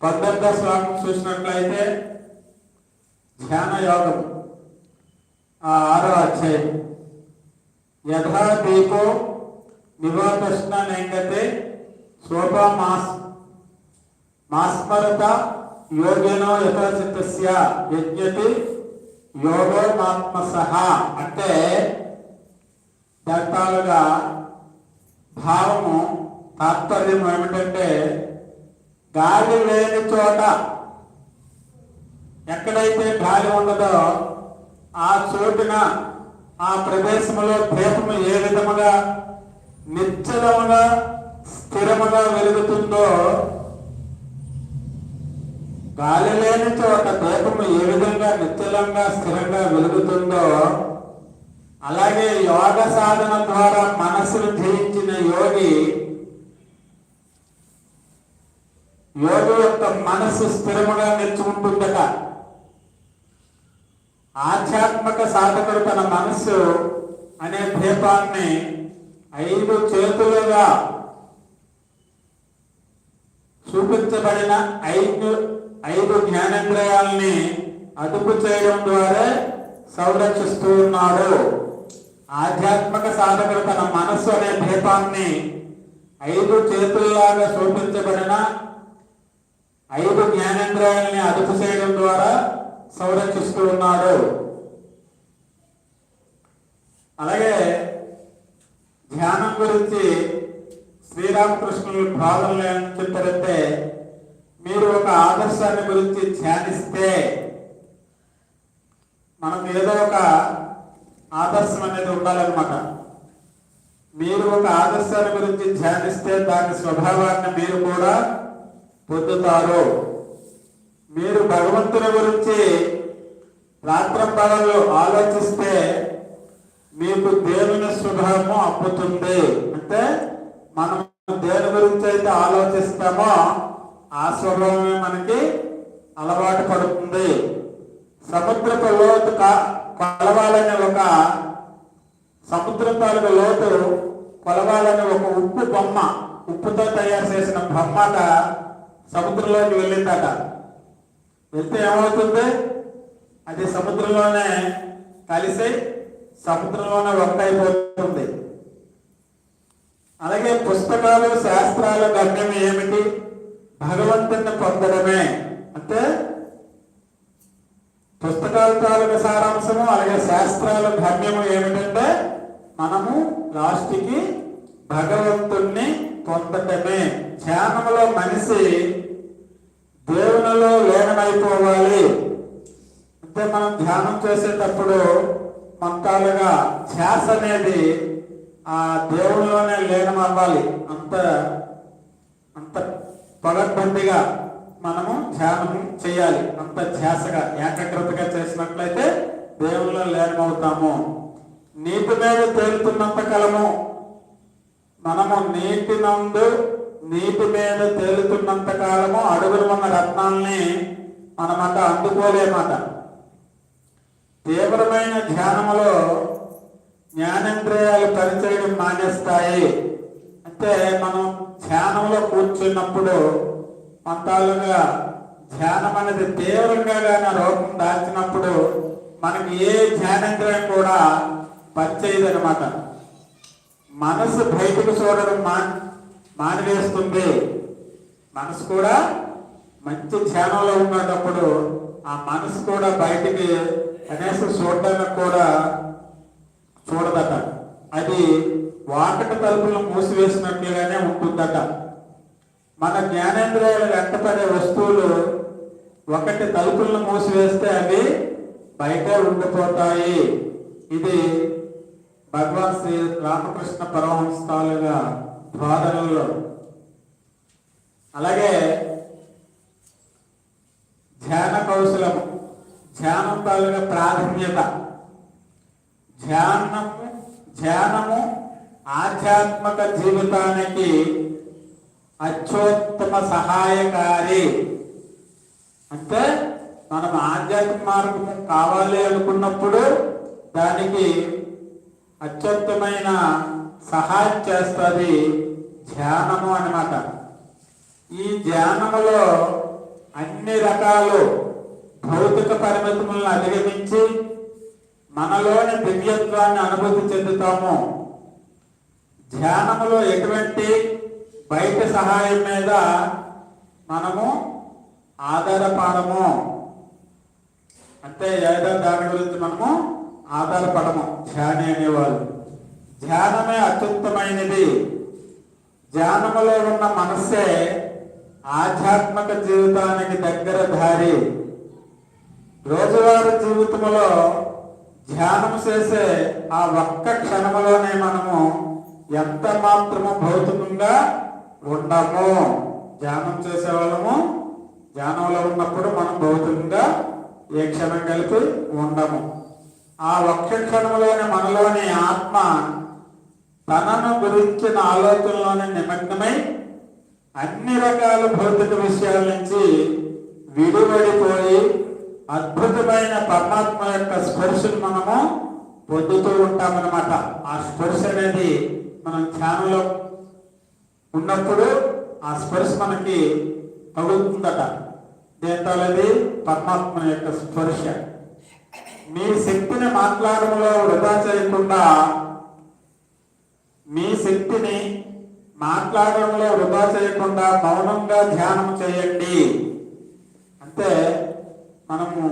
పద్దెనిమిదో శ్లోకం చూసినట్లయితే ధ్యాన యోగం ఆ ఆరో అధ్యాయం. యథా దీపో నివాకృష్ణ నేంగతే శోభా మాస్ మాస్మరత యోగినో యథాచిత్తస్య యజ్ఞతి యోగోమాత్మ సహా అంటే దత్తాలుగా భావము తాత్పర్యం ఏమిటంటే గాలి లేని చోట ఎక్కడైతే గాలి ఉండదో ఆ చోటున ఆ ప్రదేశంలో దీపము ఏ విధముగా నిశ్చలముగా స్థిరముగా వెలుగుతుందో గాలి లేని చోట దీపము ఏ విధంగా నిశ్చలంగా స్థిరంగా వెలుగుతుందో అలాగే యోగ సాధన ద్వారా మనస్సును జయించిన యోగి యోగి యొక్క మనస్సు స్థిరముగా నిల్చుకుంటుందట ఆధ్యాత్మిక సాధకుడు తన మనస్సు అనే దీపాన్ని ఐదు చేతులుగా చూపించబడిన ఐదు ఐదు జ్ఞానేంద్రియాలని అదుపు చేయడం ద్వారా సంరక్షిస్తూ ఉన్నాడు. ఆధ్యాత్మిక సాధకుడు తన మనస్సు అనే దీపాన్ని ఐదు చేతుల్లాగా చూపించబడిన ఐదు జ్ఞానేంద్రియాలని అదుపు చేయడం ద్వారా సంరక్షిస్తూ ఉన్నాడు. అలాగే ధ్యానం గురించి శ్రీరామకృష్ణులు బోధనలు ఏమని చెప్పారంటే మీరు ఒక ఆదర్శాన్ని గురించి ధ్యానిస్తే మనకు ఏదో ఒక ఆదర్శం అనేది ఉండాలన్నమాట. మీరు ఒక ఆదర్శాన్ని గురించి ధ్యానిస్తే దాని స్వభావాన్ని మీరు కూడా పొందుతారు. మీరు భగవంతుని గురించి రాత్రంబగళ్ళు ఆలోచిస్తే మీకు దేవుని శుభము అప్పుతుంది అంటే మనం దేని గురించి అయితే ఆలోచిస్తామో ఆ స్వభావమే మనకి అలవాటు పడుతుంది. సముద్రపు లోతు కొలవాలని ఒక సముద్ర తాలూకు లోతు కొలవాలని ఒక ఉప్పు బొమ్మ ఉప్పుతో తయారు చేసిన బొమ్మగా సముద్రంలోకి వెళ్ళిందట. వెళ్తే ఏమవుతుంది? అది సముద్రంలోనే కలిసి సముద్రంలోనే ఒక్కైపోతుంది అలాగే పుస్తకాలు శాస్త్రాల గమ్యం ఏమిటి? భగవంతుని పొందడమే. అంటే పుస్తకాల తాలూకు సారాంశము అలాగే శాస్త్రాల గమ్యము ఏమిటంటే మనము లాస్ట్కి భగవంతుణ్ణి పొందటమే. ధ్యానంలో మనిషి దేవునిలో లీనమైపోవాలి. అంటే మనం ధ్యానం చేసేటప్పుడు మొత్తాలుగా ధ్యాస అనేది ఆ దేవునిలోనే లీనం అవ్వాలి అంత అంత పగడ్బందీగా మనము ధ్యానం చేయాలి. అంత ధ్యాసగా ఏకాగ్రతగా చేసినట్లయితే దేవునిలో లీనమవుతాము. నీటి మీద తేలుతున్నంత కలము మనము నీటి నందు నీటి మీద తేలుతున్నంత కాలము అడుగులు ఉన్న రత్నాల్ని మనమాట అందుకోలేమాట తీవ్రమైన ధ్యానములో జ్ఞానేంద్రియాలు పనిచేయడం మానేస్తాయి. అంటే మనం ధ్యానంలో కూర్చున్నప్పుడు మంతాలుగా ధ్యానం అనేది తీవ్రంగా కానీ రూపం దాచినప్పుడు మనకి ఏ ధ్యానేంద్రియం కూడా పనిచేయదనమాట మనసు బయటకు చూడడం మా మానివేస్తుంది మనసు కూడా మంచి ధ్యానంలో ఉన్నప్పుడు ఆ మనసు కూడా బయటికి కనీసం చూడడానికి కూడా చూడదట. అది వాకట తలుపులను మూసివేసినట్లుగానే ఉంటుందట. మన జ్ఞానేంద్రియాలు వెంటపడే వస్తువులు ఒకటి తలుపులను మూసివేస్తే అవి బయటే ఉండిపోతాయి. ఇది భగవాన్ శ్రీ రామకృష్ణ పరమహంస తాలూగా అలాగే ధ్యాన కౌశలము ధ్యానం తాలూగా ప్రాధాన్యత. ధ్యానము ధ్యానము ఆధ్యాత్మిక జీవితానికి అత్యుత్తమ సహాయకారి. అంటే మనం ఆధ్యాత్మిక మార్గము కావాలి అనుకున్నప్పుడు దానికి అత్యుత్తమైన సహాయం చేస్తుంది ధ్యానము అన్నమాట. ఈ ధ్యానములో అన్ని రకాలు భౌతిక పరిమితులను అధిగమించి మనలోని దివ్యత్వాన్ని అనుభూతి చెందుతాము. ధ్యానములో ఎటువంటి బయట సహాయం మీద మనము ఆధారపడము. అంటే ఏదో దాని గురించి మనము ఆధారపడము ధ్యాని అనేవాళ్ళు. ధ్యానమే అత్యుత్తమైనది. ధ్యానములో ఉన్న మనస్సే ఆధ్యాత్మిక జీవితానికి దగ్గర దారి. రోజువారీ జీవితంలో ధ్యానం చేసే ఆ ఒక్క క్షణములోనే మనము ఎంత మాత్రము భౌతికంగా ఉండము. ధ్యానం చేసే వాళ్ళము ధ్యానంలో ఉన్నప్పుడు మనం భౌతికంగా ఏ క్షణం కలిపి ఉండము. ఆ ఒక్క క్షణంలోనే మనలోని ఆత్మ తనను గురించిన ఆలోచనలోనే నిమగ్నమై అన్ని రకాల భౌతిక విషయాల నుంచి విడిపడిపోయి అద్భుతమైన పరమాత్మ యొక్క స్పర్శను మనము పొందుతూ ఉంటామన్నమాట. ఆ స్పర్శ అనేది మనం ధ్యానంలో ఉన్నప్పుడు ఆ స్పర్శ మనకి తగులుతుందట. దేంతో పరమాత్మ యొక్క స్పర్శ. మీ శక్తిని మాట్లాడడంలో వృధా చేయకుండా మీ శక్తిని మాట్లాడడంలో వృధా చేయకుండా మౌనంగా ధ్యానం చేయండి. అంటే మనము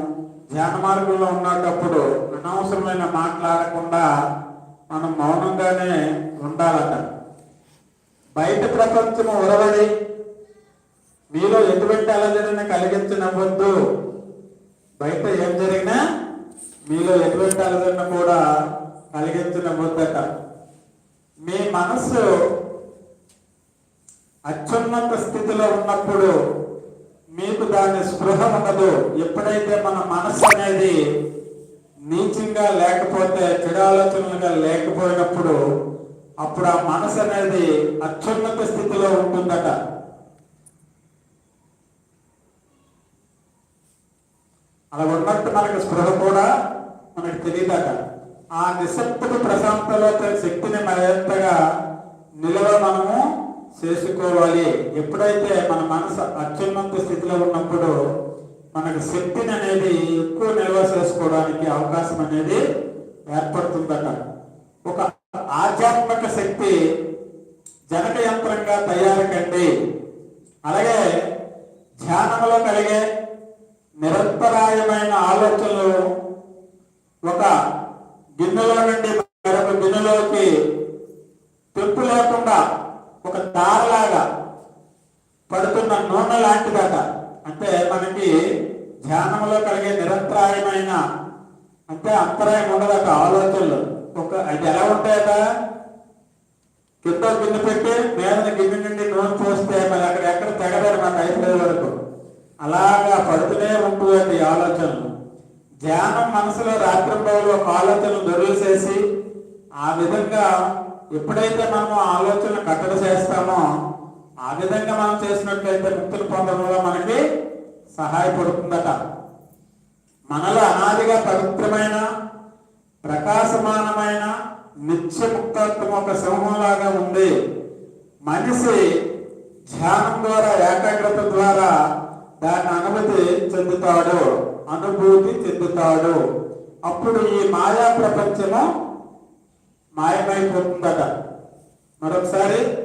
ధ్యాన మార్గంలో ఉన్నప్పుడు అనవసరమైన మాట్లాడకుండా మనం మౌనంగానే ఉండాలట. బయట ప్రపంచము ఉరవడి మీలో ఎటువంటి అలజడిని కలిగించనివ్వద్దు. బయట ఏం జరిగినా మీలో ఎటువంటి అలజడిని కూడా కలిగించనవద్దట మీ మనస్సు అత్యున్నత స్థితిలో ఉన్నప్పుడు మీకు దాని స్పృహ ఉండదు. ఎప్పుడైతే మన మనస్సు అనేది నీచంగా లేకపోతే చెడాలోచనలుగా లేకపోయినప్పుడు అప్పుడు ఆ మనసు అనేది అత్యున్నత స్థితిలో ఉంటుందట. అలా ఉన్నట్టు మనకు స్పృహ కూడా మనకు తెలియదట. ఆ నిశ్శబ్దపు ప్రశాంతలో శక్తిని మరింతగా నిలువ మనము చేసుకోవాలి. ఎప్పుడైతే మన మనసు అత్యున్నత స్థితిలో ఉన్నప్పుడు మనకు శక్తిని అనేది ఎక్కువ నిల్వ చేసుకోవడానికి అవకాశం అనేది ఏర్పడుతుందట. ఒక ఆధ్యాత్మిక శక్తి జనక యంత్రంగా తయారు కండి. అలాగే ధ్యానంలో కలిగే నిరంతరాయమైన ఆలోచనలు ఒక గిన్నెలో నుండి మరొక గిన్నెలోకి తెంపు లేకుండా ఒక దారలాగా పడుతున్న నూనె లాంటిదట. అంటే మనకి ధ్యానంలో కలిగే నిరంతరాయమైన అంటే అంతరాయం ఉండదట ఆలోచనలు. ఒక అది ఎలా ఉంటాయట? కింద గిన్నె పెట్టి మీద గిన్నె నుండి నూనె పోస్తే మరి అక్కడ ఎక్కడ తెగదారు మన అయిపోయే వరకు. అలాగా పడుతూనే ఉంటుంది ఆలోచనలు. ధ్యానం మనసులో రాత్రింబవులు ఒక ఆలోచనలు దొరులు చేసి ఆ విధంగా ఎప్పుడైతే మనము ఆలోచనలు కట్టడి చేస్తామో ఆ విధంగా మనం చేసినట్లయితే ముక్తులు పొందడంలో మనకి సహాయపడుతుందట. మనలో అనాదిగా పవిత్రమైన ప్రకాశమానమైన నిత్యముక్తత్వం ఒక సింహంలాగా ఉంది మనిషి ధ్యానం ద్వారా ఏకాగ్రత ద్వారా దాన్ని అనుమతి చెందుతాడు అనుభూతి చెందుతాడు. అప్పుడు ఈ మాయా ప్రపంచము మాయమైపోతుందట. మరొకసారి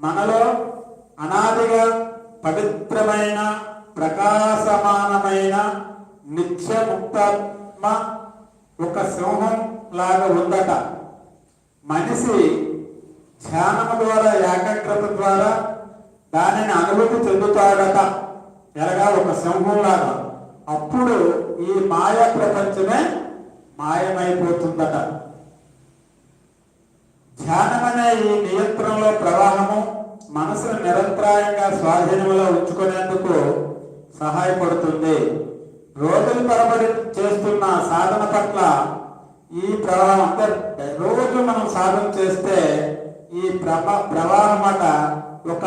మనలో అనాదిగా పవిత్రమైన ప్రకాశమానమైన నిత్యముక్తాత్మ ఒక సింహం లాగా ఉందట. మనిషి ధ్యానము ద్వారా ఏకాగ్రత ద్వారా దానిని అనుభూతి చెందుతాడట. ఎరగాలి ఒక సంఘంలాగా. అప్పుడు ఈ మాయా ప్రపంచమే మాయమైపోతుందట. ధ్యానం అనే ఈ నియంత్రణలో ప్రవాహము మనసును నిరంతరాయంగా స్వాధీనంలో ఉంచుకునేందుకు సహాయపడుతుంది. రోజులు తరబడి చేస్తున్న సాధన పట్ల ఈ ప్రవాహం అంటే రోజు మనం సాధన చేస్తే ఈ ప్రవాహం అట ఒక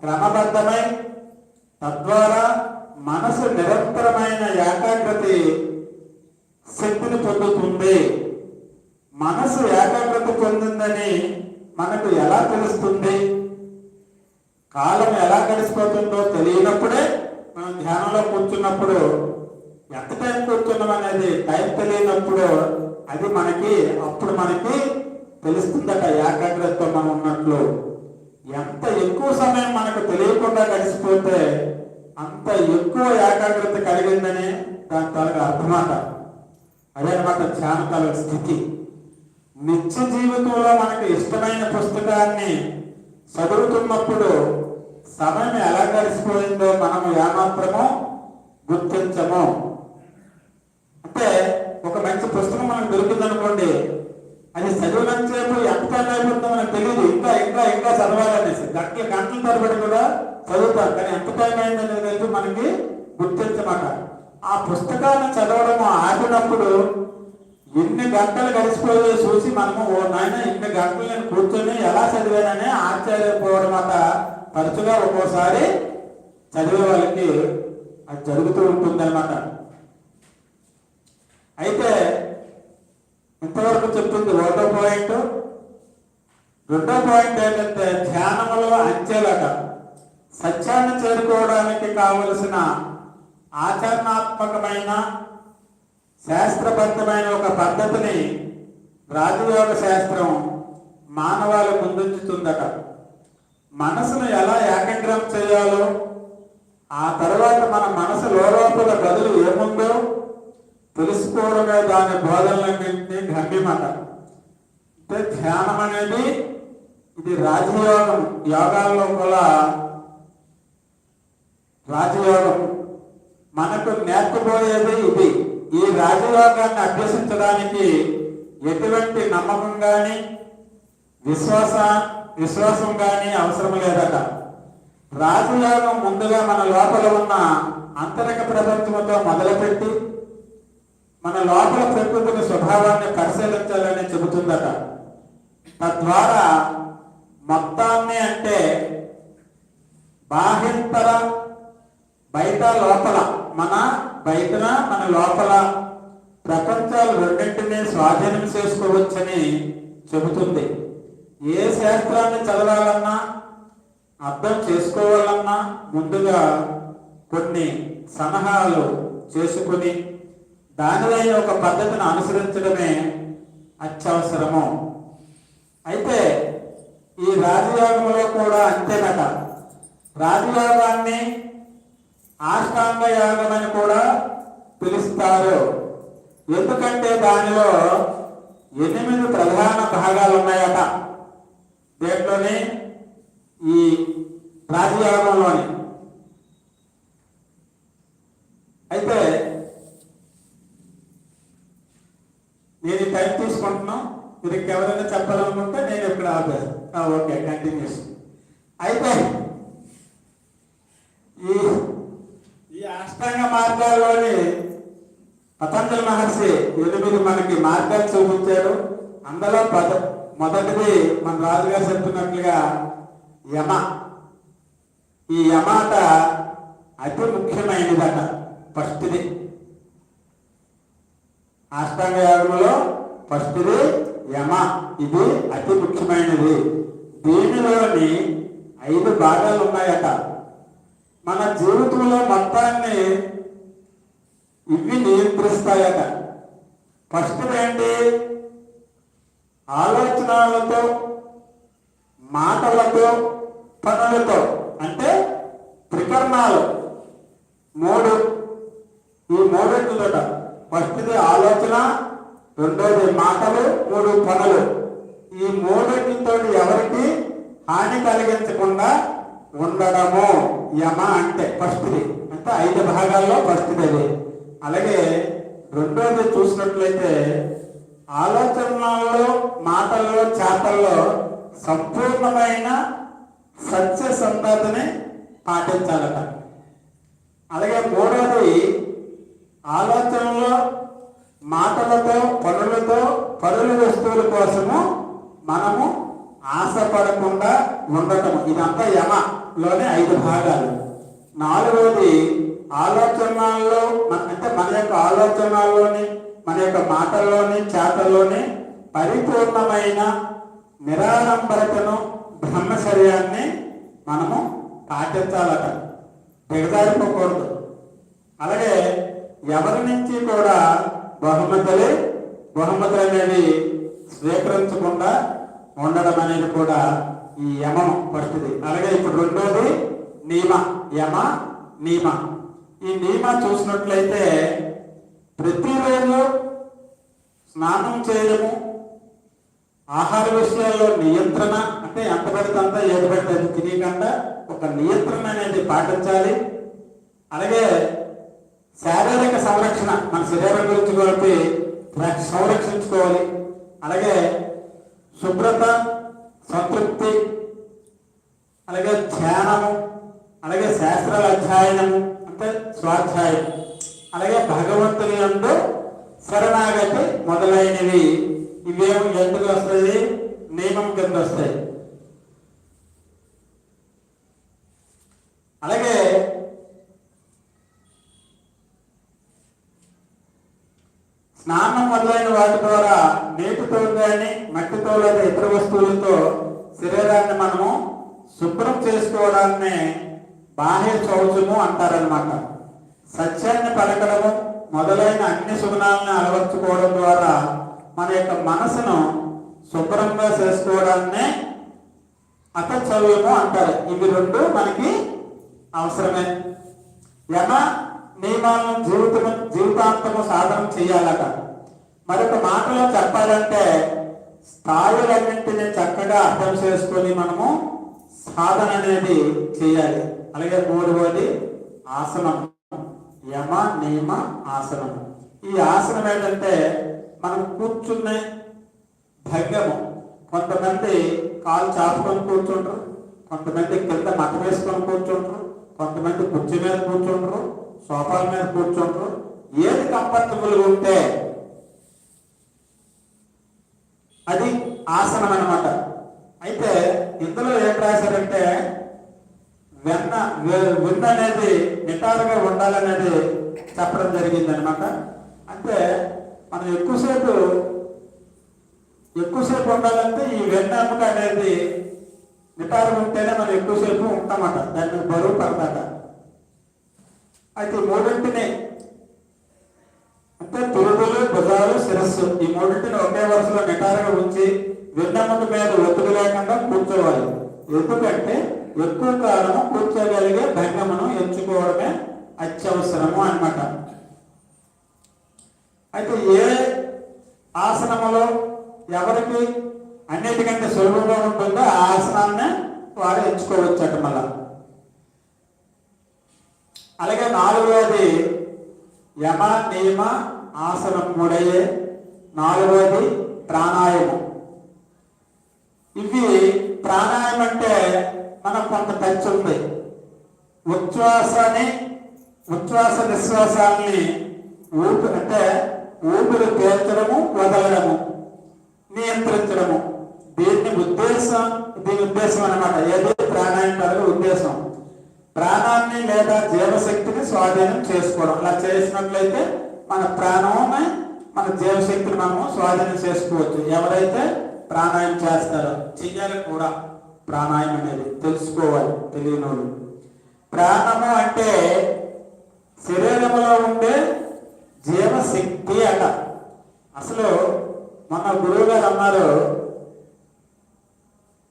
క్రమబద్ధమై తద్వారా మనసు నిరంతరమైన ఏకాగ్రత శక్తిని పొందుతుంది. మనసు ఏకాగ్రత పొందిందని మనకు ఎలా తెలుస్తుంది? కాలం ఎలా గడిచిపోతుందో తెలియనప్పుడే మనం ధ్యానంలో కూర్చున్నప్పుడు ఎంత టైం కూర్చున్నాం అనేది టైం తెలియనప్పుడు అది మనకి అప్పుడు మనకి తెలుస్తుందట ఏకాగ్రతతో మనం ఉన్నట్లు. ఎంత ఎక్కువ సమయం మనకు తెలియకుండా గడిచిపోతే అంత ఎక్కువ ఏకాగ్రత కలిగిందని దాని తాలూకు అర్థమాట. అదే అనమాట ధ్యాన తాలూకు స్థితి. నిత్య జీవితంలో మనకు ఇష్టమైన పుస్తకాన్ని చదువుతున్నప్పుడు సమయం ఎలా గడిచిపోయిందో మనము ఏమాత్రమో గుర్తించము. అంటే ఒక మంచి పుస్తకం మనకు దొరికిందనుకోండి అది చదివినంతసేపు ఎంత టైం అయిపోతుందో మనకు తెలియదు. ఇంకా ఇంకా ఇంకా చదవాలనేసి గంటలు గంటల తరబడి కూడా చదువుతాం. కానీ ఎంత టైం అయిందనేది అయితే మనకి గుర్తించమాట. ఆ పుస్తకాన్ని చదవడం ఆపినప్పుడు ఎన్ని గంటలు గడిచిపోయే చూసి మనము ఓ నాయన ఇన్ని గంటలు నేను కూర్చొని ఎలా చదివానని ఆశ్చర్యపోవడం మాట తరచుగా ఒక్కోసారి చదివే వాళ్ళకి అది జరుగుతూ ఉంటుందన్నమాట. అయితే ఇంతవరకు చెప్తుంది ఒకటో పాయింట్. రెండో పాయింట్ ఏంటంటే ధ్యానములో అంచెలట. సత్యాన్ని చేరుకోవడానికి కావలసిన ఆచరణాత్మకమైన శాస్త్రబద్ధమైన ఒక పద్ధతిని రాజయోగ శాస్త్రం మానవాలు ముందుంచుతుందట. మనసును ఎలా ఏకాగ్రం చేయాలో ఆ తర్వాత మన మనసు లోపల గదులు ఏముందో తెలుసుకోవడమే దాని బోధనలన్నింటినీ గమ్యమట అంటే ధ్యానం అనేది ఇది రాజయోగం. యోగాల్లో కూడా రాజయోగం. మనకు నేర్పబోయేది ఇది. ఈ రాజయోగాన్ని అభ్యసించడానికి ఎటువంటి నమ్మకం కానీ విశ్వాస విశ్వాసం కానీ అవసరం లేదట. రాజయోగం ముందుగా మన లోపల ఉన్న అంతరిక ప్రపంచంతో మొదలుపెట్టి మన లోపల ప్రకృతిని స్వభావాన్ని పరిశీలించాలని చెబుతుందట. తద్వారా మొత్తాన్ని అంటే బాహ్యంతర బయట లోపల మన బయటన మన లోపల ప్రపంచాలు రెండింటినీ స్వాధీనం చేసుకోవచ్చని చెబుతుంది. ఏ శాస్త్రాన్ని చదవాలన్నా అర్థం చేసుకోవాలన్నా ముందుగా కొన్ని సలహాలు చేసుకుని దానివైన ఒక పద్ధతిని అనుసరించడమే అత్యవసరము. అయితే ఈ రాజయోగంలో కూడా అంతేనట రాజయోగాన్ని ఆష్టాంగ యోగం అని కూడా పిలుస్తారు. ఎందుకంటే దానిలో ఎనిమిది ప్రధాన భాగాలు ఉన్నాయట. దేంట్లోని? ఈ రాజయోగంలోని. అయితే నేను టైం తీసుకుంటున్నాం మీరు ఎవరైనా చెప్పాలనుకుంటే నేను ఇక్కడ ఆపేస్తాను ఆ, ఓకే కంటిన్యూస్ అయితే ఈ ఈ అష్టాంగ మార్గాల్లోని పతంజలి మహర్షి ఎనిమిది మనకి మార్గాలు చూపించారు అందులో పద మొదటిది మన రాజుగారు చెప్తున్నట్లుగా యమ. ఈ యమాట అతి ముఖ్యమైనదట ఫస్ట్ది. అష్టాంగ యోగంలో ఫస్ట్ది యమ. ఇది అతి ముఖ్యమైనది. దీనిలోని ఐదు భాగాలు ఉన్నాయట మన జీవితంలో మొత్తాన్ని ఇవి నియంత్రిస్తాయట. ఫస్ట్ ఏంటి? ఆలోచనలతో మాటలతో పనులతో. అంటే త్రికరణాలు మూడు. ఈ మూడింటిదట ఫస్ట్ది ఆలోచన రెండోది మాటలు మూడు పనులు. ఈ మూడింటితో ఎవరికి హాని కలిగించకుండా ఉండడము యమ అంటే ఫస్ట్ది. అంటే ఐదు భాగాల్లో ఫస్ట్ది అది. అలాగే రెండోది చూసినట్లయితే ఆలోచనల్లో మాటల్లో చేతల్లో సంపూర్ణమైన సత్యసంధతని పాటించాలట. అలాగే మూడోది ఆలోచనలో మాటలతో పనులతో పనుల వస్తువుల కోసము మనము ఆశపడకుండా ఉండటం ఇదంతా యమలోనే ఐదు భాగాలు. నాలుగవది ఆలోచనల్లో అంటే మన యొక్క ఆలోచనల్లోని మన యొక్క మాటల్లోని చేతల్లోని పరిపూర్ణమైన నిరాడంబరతను బ్రహ్మచర్యాన్ని మనము పాటించాలట. దిగజారిపోకూడదు. అలాగే ఎవరి నుంచి కూడా బహుమతులు బహుమతులు అనేవి స్వీకరించకుండా ఉండడం అనేది కూడా ఈ యమం పడుతుంది అలాగే ఇప్పుడు రెండోది నియమ యమ నియమ ఈ నియమ చూసినట్లయితే ప్రతిరోజు స్నానం చేయడము ఆహార విషయాల్లో నియంత్రణ అంటే ఎంత పడితే అంతా ఏది పడితే అది తినకుండా ఒక నియంత్రణ అనేది పాటించాలి. అలాగే శారీరక సంరక్షణ మన శరీరం గురించి కాబట్టి సంరక్షించుకోవాలి. అలాగే శుభ్రత సంతృప్తి అలాగే ధ్యానము అలాగే శాస్త్రాల అధ్యయనము అంటే స్వాధ్యాయం. అలాగే భగవంతుని అందు శరణాగతి మొదలైనవి. ఇవేమి ఎందుకు వస్తుంది నియమం కింద వస్తాయి అలాగే స్నానం మొదలైన వాటి ద్వారా నీటితో కానీ మట్టితో లేదా ఇతర వస్తువులతో శరీరాన్ని మనము శుభ్రం చేసుకోవడాన్ని బాహ్య శౌచము అంటారనమాట సత్యాన్ని పలకడము మొదలైన అన్ని సుగుణాలను అలవర్చుకోవడం ద్వారా మన యొక్క మనసును శుభ్రంగా చేసుకోవడాన్నే అతచవ్యము అంటారు. ఇవి రెండు మనకి అవసరమే. యమ నియమాలను జీవితము జీవితాంతము సాధన చేయాలట. మరొక మాటలో చెప్పాలంటే స్థాయిలన్నింటినీ చక్కగా అర్థం చేసుకొని మనము సాధన అనేది చేయాలి. అలాగే మూడవది ఆసనం. యమ నియమ ఆసనం. ఈ ఆసనం ఏంటంటే మనం కూర్చునే భంగము. కొంతమంది కాలు చాపుకొని కూర్చుంటారు. కొంతమంది కింద మత వేసుకొని కూర్చుంటారు. కొంతమంది కుర్చీ మీద కూర్చుంటారు. సోఫాల మీద కూర్చుంటారు. ఏది కంఫర్టబుల్గా ఉంటే అది ఆసనం అనమాట అయితే ఇందులో ఏం రాశారంటే వెన్న విన్న అనేది నిటారుగా ఉండాలనేది చెప్పడం జరిగింది అనమాట అంటే మనం ఎక్కువసేపు ఎక్కువసేపు ఉండాలంటే ఈ వెన్నెముక అనేది నిటారుగా ఉంటేనే మనం ఎక్కువసేపు ఉంటామట. దాని బరువు పడతాట. అయితే మూడింటిని అంటే తురుదులు భుజాలు శిరస్సు. ఈ మూడింటిని ఒకే వరుసలో నిటారుగా ఉంచి వెన్నెముక మీద ఒత్తిడి లేకుండా కూర్చోవాలి. ఎందుకంటే ఎక్కువ కాలం కూర్చోగలిగే భంగమును ఎంచుకోవడమే అత్యవసరము అన్నమాట. అయితే ఏ ఆసనములో ఎవరికి అన్నిటికంటే సులభంగా ఉంటుందో ఆ ఆసనాన్ని వారు ఎంచుకోవచ్చట మళ్ళా. అలాగే నాలుగవది యమ నియమ ఆసనం మూడయ్యే నాలుగవది ప్రాణాయామం. ఇవి ప్రాణాయామం అంటే మనకు కొంత టచ్ ఉంది ఉచ్ఛ్వాసని ఉచ్ఛ్వాస నిశ్వాసాన్ని ఊపి అంటే ఊపిరి పీల్చడము వదలడము నియంత్రించడము. దీన్ని ఉద్దేశం దీని ఉద్దేశం అనమాట ఏది? ప్రాణాయామం ఉద్దేశం. ప్రాణాన్ని లేదా జీవశక్తిని స్వాధీనం చేసుకోవడం. అలా చేసినట్లయితే మన ప్రాణము మన జీవశక్తిని మనము స్వాధీనం చేసుకోవచ్చు. ఎవరైతే ప్రాణాయామం చేస్తారో చెయ్యాలి కూడా. ప్రాణాయామం అనేది తెలుసుకోవాలి తెలియని ప్రాణము అంటే శరీరంలో ఉండే జీవశక్తి అట. అసలు మన గురువు గారు అన్నారు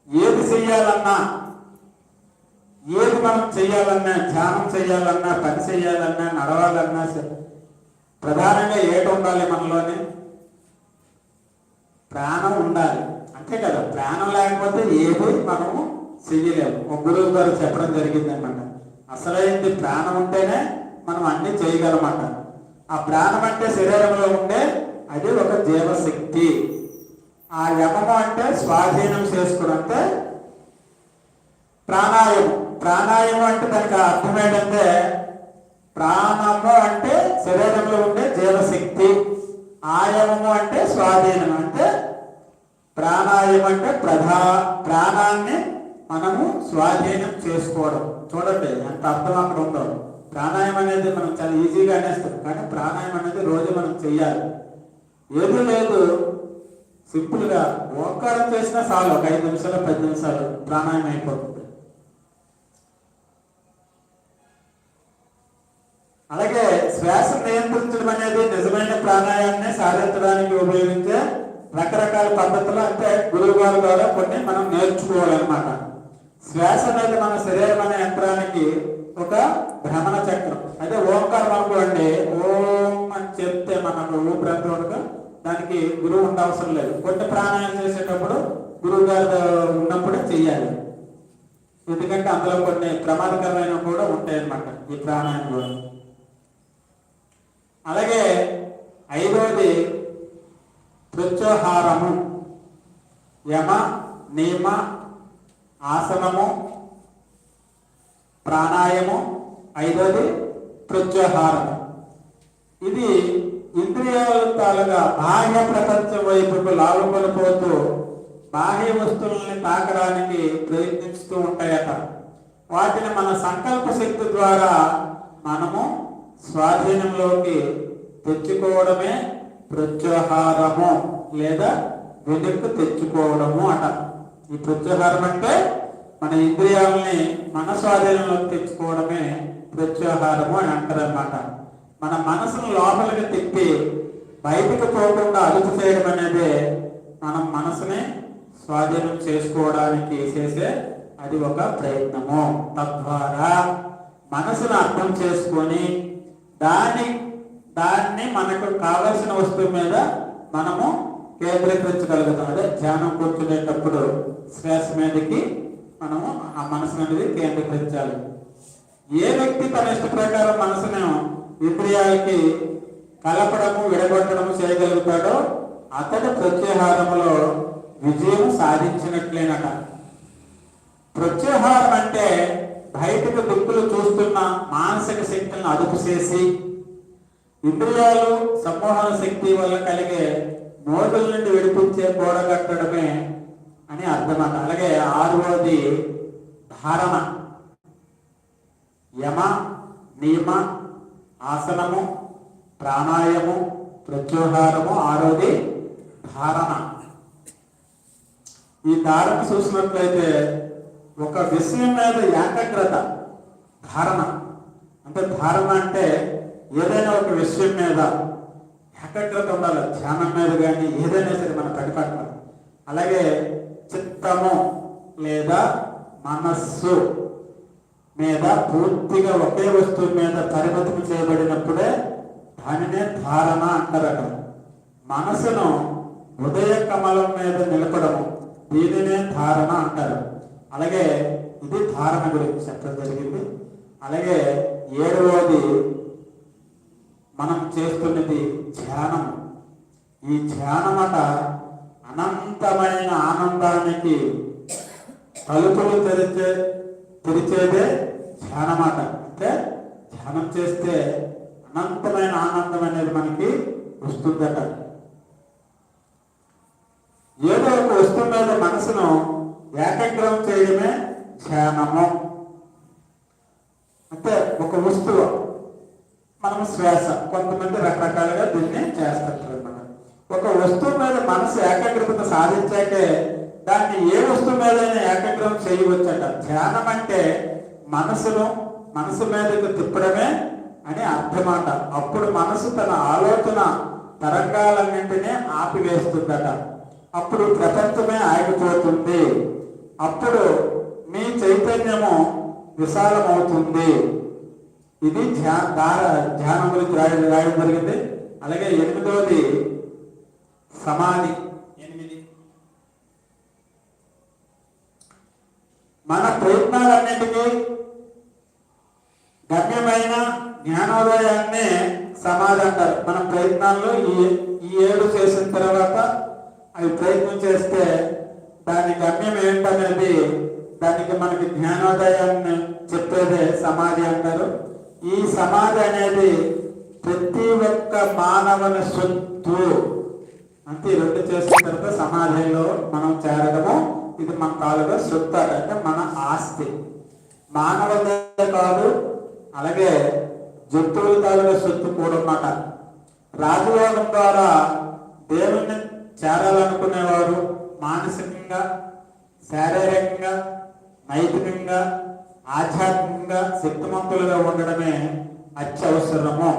ఏది చెయ్యాలన్నా ఏది మనం చెయ్యాలన్నా ధ్యానం చేయాలన్నా పని చేయాలన్నా నడవాలన్నా సరే ప్రధానంగా ఏటి ఉండాలి మనలోని? ప్రాణం ఉండాలి. అంతే కదా ప్రాణం లేకపోతే ఏది మనము చెయ్యలేము. ఒక గురువు గారు చెప్పడం జరిగిందనమాట. అసలైంది ప్రాణం ఉంటేనే మనం అన్ని చేయగలమాట. ఆ ప్రాణం అంటే శరీరంలో ఉండే అది ఒక జీవశక్తి. ఆ యమము అంటే స్వాధీనం చేసుకోవడం అంటే ప్రాణాయామం. ప్రాణాయామం అంటే దానికి అర్థం ఏంటంటే ప్రాణము అంటే శరీరంలో ఉండే జీవశక్తి. ఆయమము అంటే స్వాధీనం అంటే ప్రాణాయామం అంటే ప్రధా ప్రాణాన్ని మనము స్వాధీనం చేసుకోవడం. చూడండి ఎంత అర్థం అక్కడ ఉందో. ప్రాణాయామం అనేది మనం చాలా ఈజీగా అనేస్తాం కానీ ప్రాణాయం అనేది రోజు మనం చెయ్యాలి. ఏది లేదు. సింపుల్గా ఓంకారం చేసినా చాలు ఒక ఐదు నిమిషాలు పది నిమిషాలు ప్రాణాయం అయిపోతుంది. నియంత్రించడం అనేది నిజమైన ప్రాణాయాన్ని సాధించడానికి ఉపయోగించే రకరకాల పద్ధతులు అంటే గురువు గారి ద్వారా కొన్ని మనం నేర్చుకోవాలన్నమాట. శ్వాస అనేది మన శరీరం అనే యంత్రానికి ఒక భ్రమణ చక్రం. అదే ఓంకారం అనుకోండి ఓం అని చెప్తే మనకు ఊపిరి దానికి గురువు ఉండవసరం లేదు. కొన్ని ప్రాణాయామం చేసేటప్పుడు గురువు గారు ఉన్నప్పుడు చెయ్యాలి. ఎందుకంటే అందులో కొన్ని ప్రమాదకరమైన కూడా ఉంటాయి అన్నమాట ఈ ప్రాణాయామంలో అలాగే ఐదవది ప్రత్యోహారము. యమ నియమ ఆసనము ప్రాణాయము. ఐదవది ప్రత్యోహారము. ఇది ఇంద్రియాల తాలుగా బాహ్య ప్రపంచం వైపుకు లాభపడిపోతూ బాహ్య వస్తువుల్ని తాకడానికి ప్రయత్నిస్తూ ఉంటాయట. వాటిని మన సంకల్ప శక్తి ద్వారా మనము స్వాధీనంలోకి తెచ్చుకోవడమే ప్రత్యాహారము లేదా వెనుక్కు తెచ్చుకోవడము అట. ఈ ప్రత్యాహారం అంటే మన ఇంద్రియాలని మన స్వాధీనంలోకి తెచ్చుకోవడమే ప్రత్యాహారము అని అంటారనమాట మన మనసును లోపలికి తిప్పి బయటకు పోకుండా అదుపు చేయడం అనేది మనం మనసుని స్వాధీనం చేసుకోవడానికి చేసే అది ఒక ప్రయత్నము. తద్వారా మనసును అర్థం చేసుకొని దాని దాన్ని మనకు కావలసిన వస్తువు మీద మనము కేంద్రీకరించగలుగుతాం అదే ధ్యానం కూర్చునేటప్పుడు శ్వాస మీదకి మనము ఆ మనసు అనేది కేంద్రీకరించాలి. ఏ వ్యక్తి తన ఇష్ట ప్రకారం మనసును ఇంద్రియాలకి కలపడము విడగొట్టడము చేయగలుగుతాడో అతడు ప్రత్యాహారంలో విజయం సాధించినట్లేనట. ప్రత్యాహారం అంటే బయటకు దిక్కులు చూస్తున్న మానసిక శక్తులను అదుపు చేసి ఇంద్రియాలు సమూహన శక్తి వల్ల కలిగే మోటుల నుండి విడిపించే కూడగట్టడమే అని అర్థమాట. అలాగే ఆరవది ధారణ. యమ నియమ ఆసనము ప్రాణాయము ప్రత్యోహారము ఆరోది ధారణ. ఈ ధారణ చూసినట్లయితే ఒక విషయం మీద ఏకాగ్రత ధారణ. అంటే ధారణ అంటే ఏదైనా ఒక విషయం మీద ఏకాగ్రత ఉండాలి. ధ్యానం మీద కానీ ఏదైనా సరే మన పడిపట్ల అలాగే చిత్తము లేదా మనస్సు మీద పూర్తిగా ఒకే వస్తువు మీద పరిమితం చేయబడినప్పుడే దానినే ధారణ అంటారట మనసును ఉదయ కమలం మీద నిలపడము. దీనినే ధారణ అంటారు. అలాగే ఇది ధారణ గురించి చెప్పడం జరిగింది. అలాగే ఏడవది మనం చేస్తున్నది ధ్యానం. ఈ ధ్యానమట అనంతమైన ఆనందానికి తలుపులు తెరిచే తెరిచేదే ధ్యానమాట అంటే. ధ్యానం చేస్తే అనంతమైన ఆనందం అనేది మనకి వస్తుందట. ఏదో ఒక వస్తువు మనసును ఏకాగ్రం చేయడమే ధ్యానము. అంటే ఒక వస్తువు మనం శ్వాస. కొంతమంది రకరకాలుగా దీన్ని చేస్తుంటారు అన్నమాట ఒక వస్తువు మీద మనసు ఏకాగ్రత సాధించాకే దాన్ని ఏ వస్తువు మీదైనా ఏకాగ్రహం చేయవచ్చట. ధ్యానం అంటే మనసును మనసు మీదకు తిప్పడమే అని అర్థమాట. అప్పుడు మనసు తన ఆలోచన తరంగాలన్నింటినీ ఆపివేస్తుందట. అప్పుడు ప్రపంచమే ఆగిపోతుంది. అప్పుడు మీ చైతన్యము విశాలమవుతుంది. ఇది ధ్యా దార ధ్యానం గురించి రాయడం రాయడం జరిగింది. అలాగే ఎనిమిదవది సమాధి. ఎనిమిది. మన ప్రయత్నాలన్నిటికీ గమ్యమైన జ్ఞానోదయాన్నే సమాధి అంటారు. మన ప్రయత్నాల్లో ఈ ఈ ఏడు చేసిన తర్వాత అవి ప్రయత్నం చేస్తే దాని గమ్యం ఏంటనేది దానికి మనకి జ్ఞానోదయాన్ని చెప్పేదే సమాధి అంటారు. ఈ సమాధి అనేది ప్రతి ఒక్క మానవుని సొత్తు. అంటే రెండు చేసిన తర్వాత సమాధిలో మనం చేరడము ఇది మన కాలుగా సొత్తు అంటే మన ఆస్తి. మానవులదే కాదు అలాగే జంతువుల తాలూకా సొత్తు కూడా అన్నమాట. రాజయోగం ద్వారా దేవుణ్ణి చేరాలనుకునేవారు. మానసికంగా శారీరకంగా నైతికంగా ఆధ్యాత్మికంగా శక్తిమంతులుగా ఉండడమే అత్యవసరము.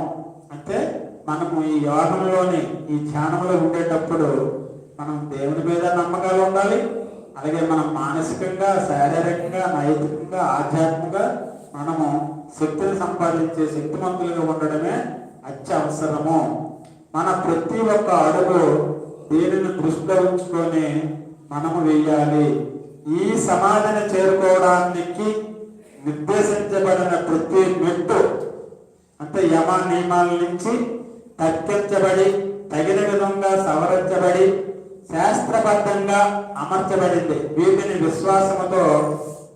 అంటే మనము ఈ యోగంలోని ఈ ధ్యానంలో ఉండేటప్పుడు మనం దేవుని మీద నమ్మకాలు ఉండాలి. అలాగే మనం మానసికంగా శారీరకంగా నైతికంగా ఆధ్యాత్మికంగా మనము శక్తిని సంపాదించే శక్తిమంతులుగా ఉండడమే అత్యవసరము. మన ప్రతి ఒక్క అడుగు దీనిని దృష్టిలో ఉంచుకొని మనము వేయాలి. ఈ సమాధిని చేరుకోవడానికి నిర్దేశించబడిన ప్రతి మెట్టు అంటే యమ నియమాల నుంచి తగ్గించబడి తగిన విధంగా సవరించబడి శాస్త్రబద్ధంగా అమర్చబడింది. వీటిని విశ్వాసముతో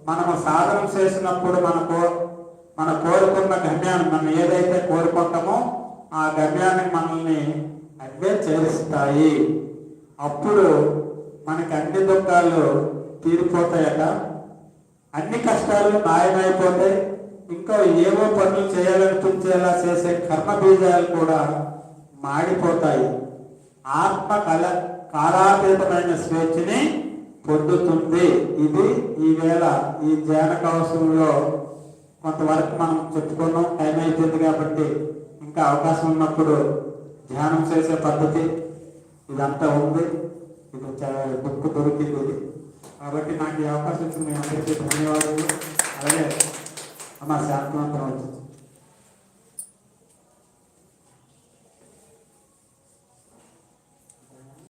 మనము సాధన చేసినప్పుడు మనకు మన కోరుకున్న గమ్యాన్ని మనం ఏదైతే కోరుకుంటామో ఆ గమ్యాన్ని మనల్ని చేరుస్తాయి అప్పుడు మనకి అన్ని దుఃఖాలు తీరిపోతాయట. అన్ని కష్టాలు మాయమైపోతాయి. ఇంకా ఏవో పనులు చేయాలనిపించేలా చేసే కర్మ బీజాలు కూడా మాడిపోతాయి. ఆత్మ కల కాలాతీతమైన స్వేచ్ఛని పొందుతుంది. ఇది ఈవేళ ఈ ధ్యాన కవసంలో కొంతవరకు మనం చెప్పుకున్నాం. టైం అయిపోయింది కాబట్టి ఇంకా అవకాశం ఉన్నప్పుడు ధ్యానం చేసే పద్ధతి ఇదంతా ఉంది. ఇది చాలా బుక్ దొరికింది. ఇది కాబట్టి నాకు ఈ అవకాశం ఇచ్చిన మీ అందరికీ ధన్యవాదాలు అలాగే అమ్మ శాంతివంతం వచ్చింది